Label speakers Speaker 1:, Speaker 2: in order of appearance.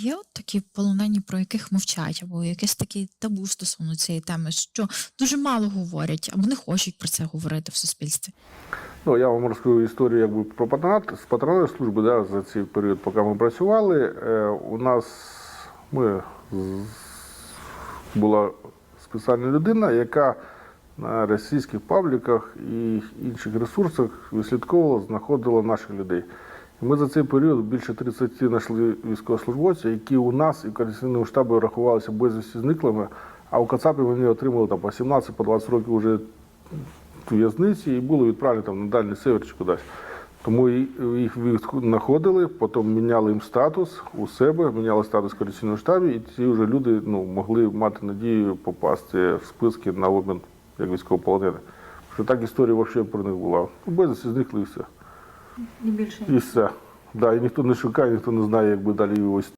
Speaker 1: Є от такі полонені, про яких мовчать, або якесь таке табу стосовно цієї теми, що дуже мало говорять, або не хочуть про це говорити в суспільстві.
Speaker 2: Ну, я вам розкажу історію якби, про патронат з патронатної служби да, за цей період, поки ми працювали. Е, у нас ми, була спеціальна людина, яка на російських пабліках і інших ресурсах вислідковувала, знаходила наших людей. Ми за цей період більше 30 знайшли військовослужбовців, які у нас і координаційному штабі рахувалися безвісті зниклими, а у Кацапі вони отримали там, по 17 по 20 років вже в'язниці і були відправлені там, на дальній север чи кудись. Тому їх знаходили, потім міняли їм статус у себе, міняли статус в коаліційному штабі, і ці вже люди ну, могли мати надію попасти в списки на обмін як військовополонених. Що так історія взагалі про них була. Безвісті зникли і все.
Speaker 3: І більше
Speaker 2: І все. Да, і ніхто не шукає, ніхто не знає, як би далі його